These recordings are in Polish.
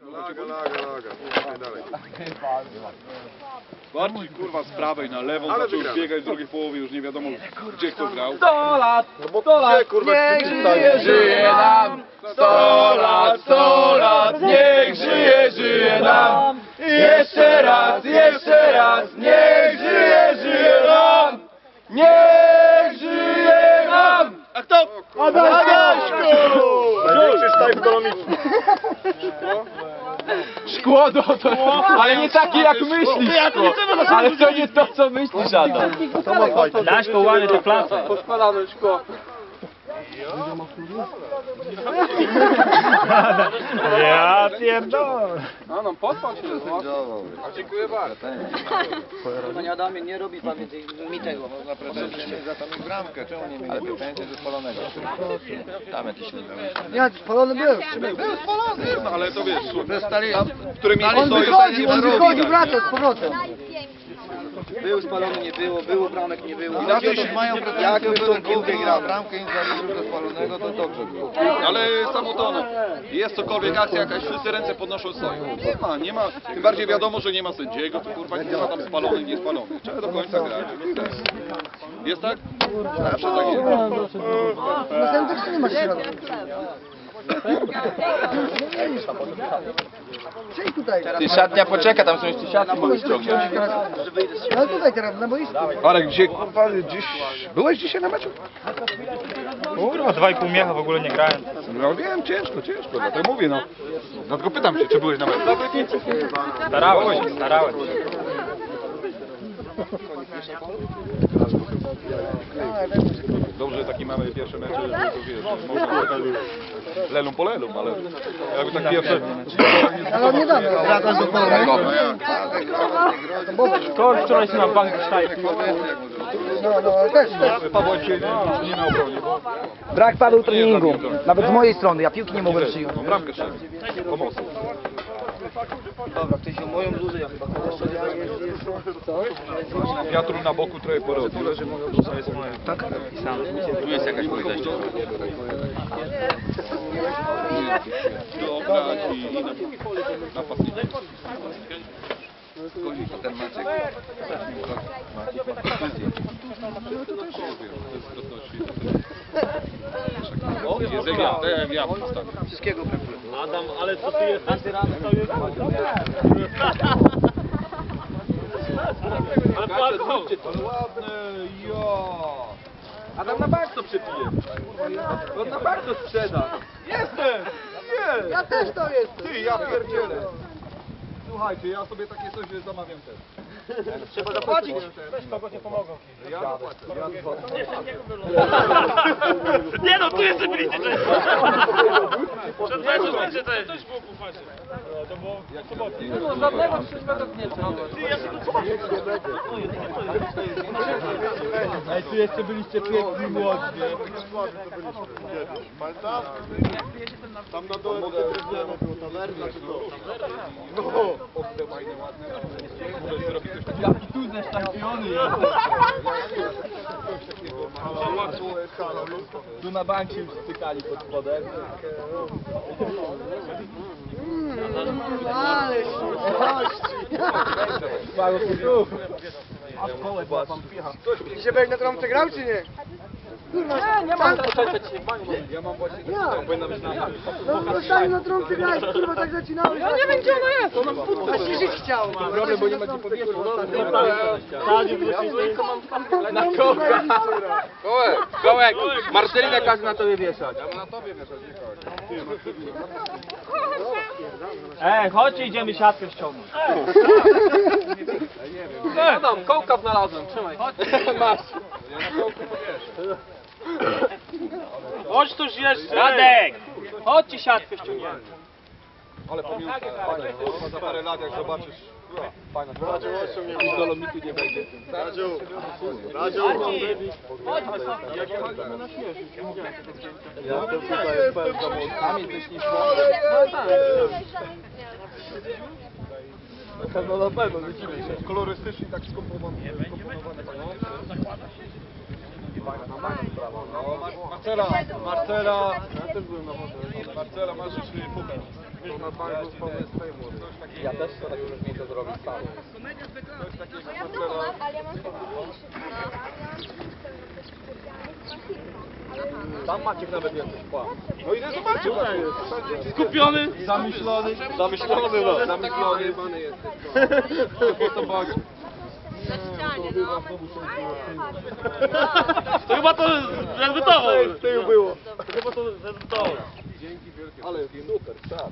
Laga, laga, laga. Idziemy dalej. Bardziej kurwa z prawej na lewą, Ale zaczął wygramy. biegać w drugiej połowie, już nie wiadomo gdzie kto grał. 100 lat, No bo 100 lat, gdzie, kurwa, niech żyje, żyje nam. 100 lat, 100 lat, niech żyje, żyje nam. Jeszcze raz, jeszcze raz, niech żyje, żyje nam. Niech żyje nam. A kto? Największy sztajf. Szkło, no to, ale nie takie jak myślisz, szkło. Ale to nie to, co myślisz, Adam. Dasz kołany te place. Pospalane szkło. Ja pierdolę. No, no, pospal się. no. A dziękuję bardzo. Panie Adamie, nie robi pan więcej mi tego. za tą bramkę, czemu nie mieli? Ale pretensje ze spalonego. Damy tyś Ja spalony był. No ale to wiesz, w którym miejscu On stoi, wychodził, on tak. wracał z powrotem. Był spalony, nie było, było bramek, nie było. Inaczej się mają pretensje, Jak jak bym był tą piłkę grał. bramkę i zaliczył spalonego, to dobrze było. Ale samo to, no, jest cokolwiek akcja jakaś, wszyscy ręce podnoszą swoją. Nie ma, nie ma, tym bardziej wiadomo, że nie ma sędziego, to kurwa nie ma tam spalony, nie spalony. Trzeba do końca grać. Jest tak? Zawsze tak jest. Następny też nie ma środka. Przejdź tutaj. Ty szatnia poczeka, tam są jeszcze siatki, możesz ściągnąć. No tutaj teraz, na boisku. Ale gdzie, kurwa, gdzieś... Byłeś dzisiaj na meczu? Kurwa, dwa i pół miecha w ogóle nie grałem. No wiem, ciężko, ciężko, dlatego mówię, no. Dlatego pytam się, czy byłeś na meczu? Starałem się, starałem się. Dobrze, że taki mamy pierwsze mecze, że to wiesz, że można tak lelum po lelum, ale jakby tak pierwsze... Ale on nie da. Wracasz do Tego. Kogoś wczoraj się na bank sztajf. No, no, też, też. Paweł nie, na obronie, Brak Paweł treningu. Nawet z mojej strony, ja piłki nie mogłem przyjąć. bramkę szedł. Pomocą. Dobra, ty się moją bluzę, ja chyba Wiatru na boku trochę porobił. Tak? Tu jest jakaś podejście. Dobra, i, na, napastnika. Ten Maciek. O, jest jak ja, tak jak ja postawię. Wszystkiego brakuje. Adam, ale co ty jesteś? Ale bardzo. Ładne, jo! Adam na bank to przepije. On na bank to sprzeda. Jestem! Nie! Ja też to jestem. Ty, ja pierdzielę! Słuchajcie, ja sobie takie coś zamawiam też. Trzeba zapłacić. Ja zapłacę. Ja Nie no, tu jeszcze byliście często. Przed meczem będzie też. Też było po fazie. To było jak sobotnie. No, żadnego trzeźwego nie trzeba. Ej, tu jeszcze byliście piękni młodzi. Tam na dole mogę było tawerna czy to? No, ostre, fajne, ładne. Jaki tu zeszczępiony jest. Tu na bank się już stykali pod spodem. Ale Pago tu. Dzisiaj będziesz na trąbce grał, czy nie? Kurwa, nie, nie mam. Ja mam właśnie Ja. powinna być na No, zostali na trąbce grać, kurwa, tak zaczynałeś. Ja nie wiem, gdzie ona jest. Ona w A się chciał. Problem, bo nie ma gdzie powiesić. Na kołka. Kołek, kołek. Marcelinę każe na tobie wieszać. Ej, chodźcie, idziemy siatkę ściągnąć. Adam, kołka znalazłem, trzymaj. Masz. Chodź tuż jeszcze. Radek! Chodźcie siatkę ściągniemy. Ale pamiętam, fajne, no, za parę lat jak zobaczysz, fajna Już dolomitu nie będzie. Radziu, Radziu, ja jestem tutaj, jestem za mocno. Tam jesteś niż No na pewno, lecimy się. kolorystycznie tak skomponowany. skomponowany. No, Marcela, Marcela, ja też byłem na wodzie. Marcela, masz już puchar. Ja też chcę takie różnicę zrobić sam. Coś takiego, Ja w domu mam, ale ja mam taki mniejszy. Tam Maciek nawet więcej szkła. No idę zobaczyć, właśnie jest. Skupiony. Zamyślony, zamyślony, no. Zamyślony. Na ścianie, no. To chyba to zrezygnował. Z tyłu było. To chyba to zrezygnował. Ale super, czad.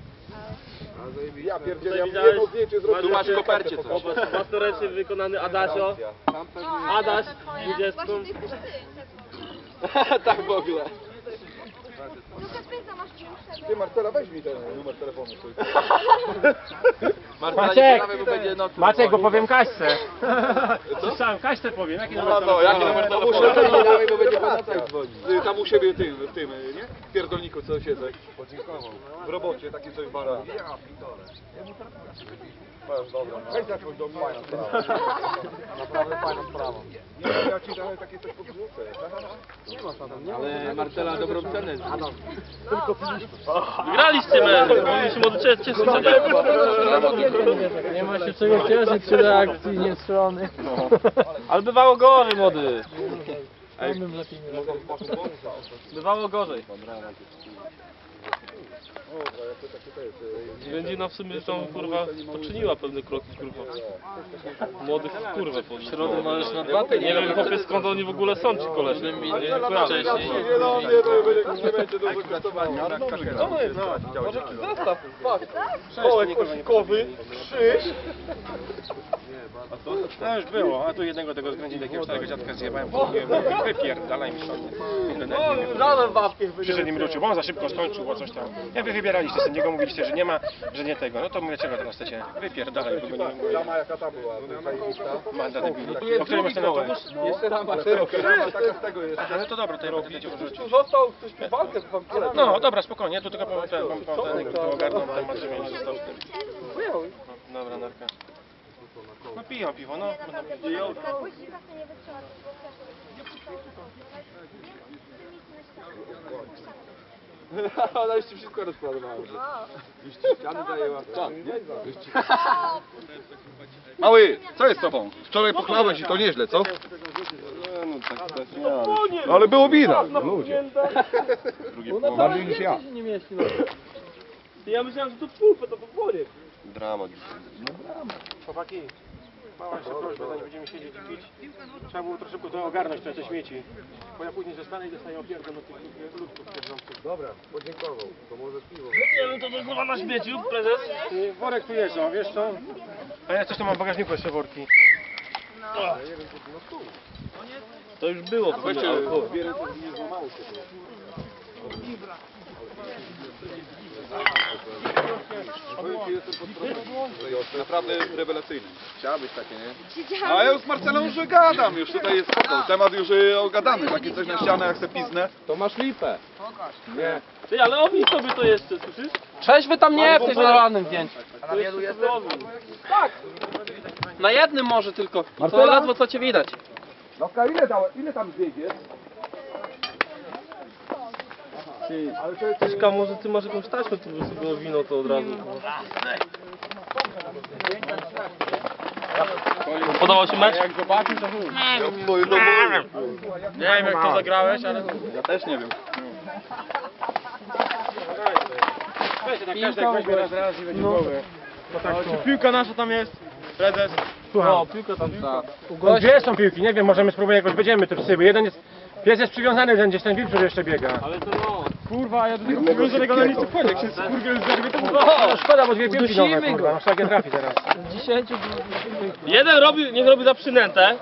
Ja pierdzielę, ja widziałeś? jedno zdjęcie zrobiłem. Tu masz kopercie coś. Własnoręcznie wykonany Adasio. Pewnie... Adaś, Właśnie 20. to jesteś ty. tak w ogóle. Ty Marcela, weź mi ten numer telefonu. Maciek! Maciek, bo powiem Kaśce. Słyszałem, Kaśce powiem. Jaki numer No, no, jaki numer telefonu? telefonu? bo będzie. Y, Tam u siebie tym, w tym, nie? W pierdolniku co siedzę. W robocie, takie coś bara. Ja pitole. Dobra, weź jakąś do mnie. Naprawdę fajna sprawa. Ja ci dałem takie coś podrzucę. Ale Marcela dobrą cenę. Wygraliście mecz. Mogliśmy od ciebie cieszyć się. nie? Nie ma się czego cieszyć przy reakcji niestrony. Ale bywało gorzej, młody. Nie robię. Bywało gorzej. Wędzina w sumie tą kurwa poczyniła pewne kroki kurwa. Młodych w kurwę po środę możesz na dwa Nie wiem chłopie skąd oni w ogóle są ci koleś. Nie, nie, nie kojarzę. Nie no, nie, to. No, no, może jakiś zestaw, patrz. Kołek osikowy, krzyż. No już było, a tu jednego tego zgrędzili, jakiegoś starego dziadka zjebałem, wypierdalaj mi stąd. Razem babkę Przyszedł mi wrócił, bo on za szybko skończył, bo coś tam. Ja wy wybieraliście sędziego, mówiliście, że nie ma, że nie tego. No to mówię, czego teraz chcecie? Wypierdalaj, bo go nie mówię. Dama jaka ta była. Manda debili. O którym masz ten autobus? Jeszcze taka z tego jest. Ale to dobra, to ja będę wrzucić. Tu został ktoś walkę z wampirem. No dobra, spokojnie, ja tu tylko powiem, ten, mam powiem, ten, kto ogarnął temat, żeby nie został z tym. No, Dobra, narka. No piją piwo, no. Nie wytrzymać, Ona jeszcze wszystko rozkładała. Jeszcze ściany zajęła. Co? Nie? Mały, co jest z tobą? Wczoraj pochlałeś i to nieźle, co? No ale było widać, no ludzie. Bardziej niż ja. Ja myślałem, że to pufę, to po wodzie. Chłopaki, mała jeszcze prośba, zanim będziemy siedzieć i pić. Trzeba było troszeczkę to ogarnąć, te śmieci. Bo ja później zostanę i dostaję opierdol do tych ludków pierdzących. Dobra, podziękował. To może piwo. Nie wiem, to to kurwa na śmieciu, prezes. Worek tu jest, o, wiesz co? A ja coś tam mam w bagażniku jeszcze worki. To już było. Kurwa. dwie ręce nie złamało się. Powiem jestem. Naprawdę rewelacyjny. Chciała być takie, nie? A ja już z Marcelą już gadam, już tutaj jest spoko. Temat już y, ogadany, takie coś na ścianę jak se piznę. To masz lipę. Ty, ale ownij sobie to jeszcze, słyszysz? Trzeźwy tam nie w tym zalanym zdjęciu. To jeszcze sobie ownij. Na jednym może tylko. To ledwo co cię widać. Nowka, ile, ile tam zdjęć jest? Tyśka, może ty masz jakąś taśmę, tu by sobie było wino to od razu. Podobał się mecz? Jak zobaczysz, to chuj. Domowe. Nie wiem jak to zagrałeś, ale... Ja też nie wiem. Weź tak każdego weźmie raz, raz i będzie głowy. No tak, czy piłka nasza tam jest? Prezes? No, piłka tam. No, gdzie są piłki? Nie wiem, możemy spróbować jakoś będziemy tu sobie. Jeden jest... Pies jest przywiązany, ten gdzieś ten wilk, który jeszcze biega. Ale to no. Kurwa, ja do tego przywiązanego na nic wchodzę, jak się skurwiel zerwie, to no, szkoda, bo dwie piłki nowe, kurwa, no szlakiem trafi teraz. Jeden robi, niech robi za przynętę.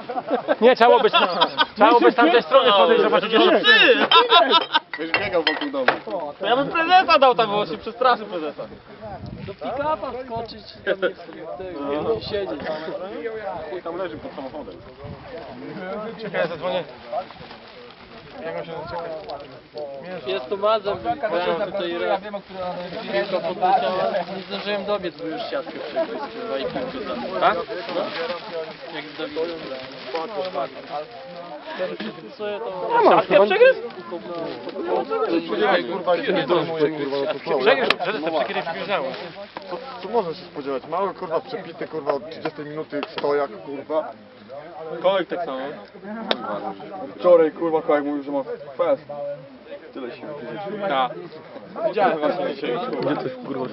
Nie, trzeba być, trzeba być tam tej strony podejść, zobaczyć No jeszcze. ty! Byś biegał wokół domu. To ja bym prezesa dał tam, bo się przestraszy prezesa. Pick-upa wskoczyć. Tego, siedzieć. Chuj tam leży pod samochodem. Czekaj, ja zadzwonię. Jak się? Jest to mazem, grałem tutaj raz. Piłka podleciała. Nie zdążyłem dobiec, bo już siatkę przegryźć. Chyba i piłkę tam. Tak? No. Jak. Siatkę przegryzł? Kurwa, nie kurwa, to te co można się spodziewać? Mały, kurwa, przepity, kurwa, od 30 minuty stojak, kurwa. Kołek tak samo. Wczoraj, kurwa, kołek mówił, że ma fest. Tyle się Tak. Widziałem właśnie dzisiaj. Gdzie ty kurwa?